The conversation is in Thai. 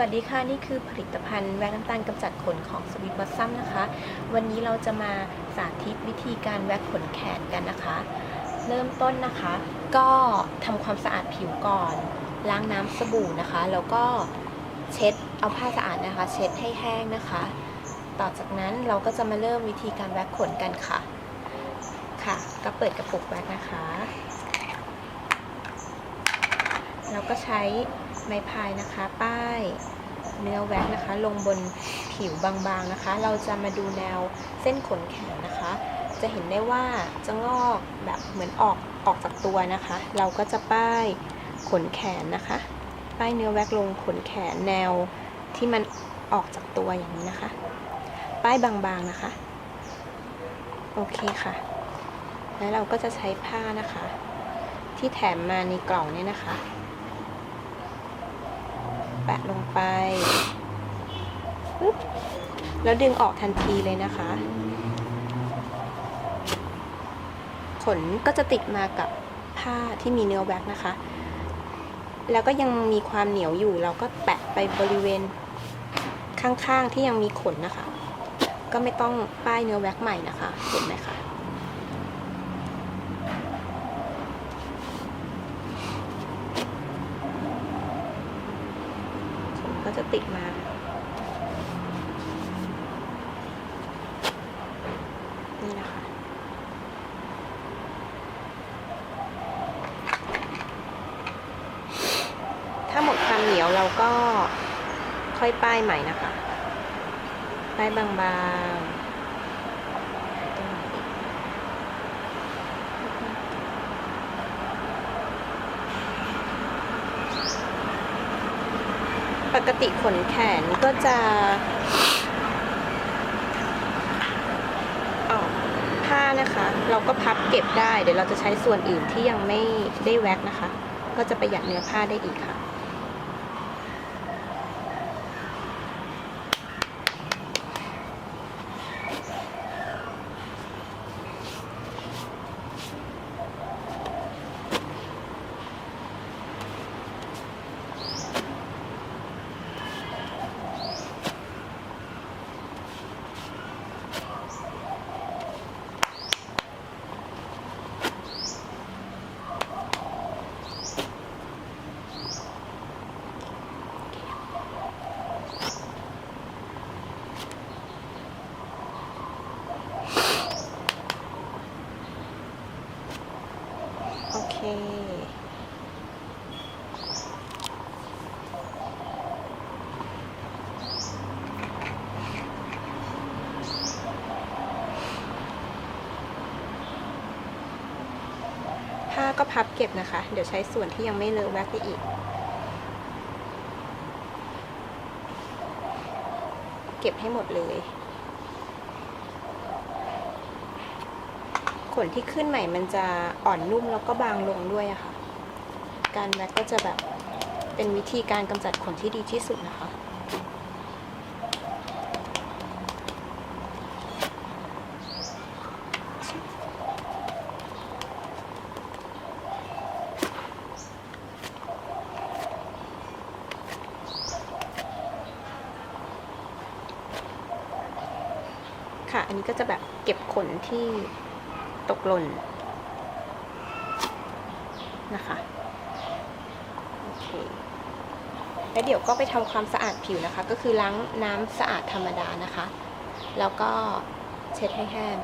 วัสดีค่ะ นี่คือผลิตภัณฑ์แว็กน้ำตาลกำจัดขนของสวีทบอสซัมนะคะ วันนี้เราจะมาสาธิตวิธีการแว็กขนแขนกันนะคะ เริ่มต้นนะคะ ก็ทำความสะอาดผิวก่อน ล้างน้ำสบู่นะคะ แล้วก็เช็ดเอาผ้าสะอาดนะคะ เช็ดให้แห้งนะคะ ต่อจากนั้นเราก็จะมาเริ่มวิธีการแว็กขนกันค่ะ ค่ะ ก็เปิดกระปุกแว็กนะคะ เราก็ใช้ไม้พายนะคะ ป้ายเนื้อแว็กนะคะ ลงบนผิวบางๆนะคะ เราจะมาดูแนวเส้นขนแขนนะคะ จะเห็นได้ว่าจะงอกแบบเหมือนออกออกจากตัวนะคะ เราก็จะป้ายขนแขนนะคะ ป้ายเนื้อแว็กลงขนแขนแนวที่มันออกจากตัวอย่างนี้นะคะ ป้ายบางๆนะคะ โอเคค่ะ แล้วเราก็จะใช้ผ้านะคะ ที่แถมมาในกล่องเนี่ยนะคะ แปะลงไปปึ๊บแล้วดึงออกทันทีเลยนะคะ ขนก็จะติดมากับผ้าที่มีเนื้อแว็กนะคะ แล้วก็ยังมีความเหนียวอยู่ เราก็แปะไปบริเวณข้างๆที่ยังมีขนนะคะ ก็ไม่ต้องป้ายเนื้อแว็กใหม่นะคะ เห็นไหมคะ ก็จะติดมานี่นะคะ ถ้าหมดความเหนียวเราก็ค่อยป้ายใหม่นะคะ ป้ายบางๆตรงไหนอีก ปกติขนแขนก็จะออกผ้านะคะ เราก็พับเก็บได้ เดี๋ยวเราจะใช้ส่วนอื่นที่ยังไม่ได้แว็กนะคะ ก็จะประหยัดเนื้อผ้าได้อีกค่ะ โอเค ผ้าก็พับเก็บนะคะ เดี๋ยวใช้ส่วนที่ยังไม่เลอะแวกไปอีก เก็บให้หมดเลย ขนที่ขึ้นใหม่มันจะอ่อนนุ่มแล้วก็บางลงด้วยอะค่ะ การแว็กก็จะแบบเป็นวิธีการกำจัดขนที่ดีที่สุดนะคะค่ะ อันนี้ก็จะแบบเก็บขนที่ ตกหล่นนะคะโอเคแล้วเดี๋ยวก็ไปทำความสะอาดผิวนะคะ ก็คือล้างน้ำสะอาดธรรมดานะคะ แล้วก็เช็ดให้แห้ง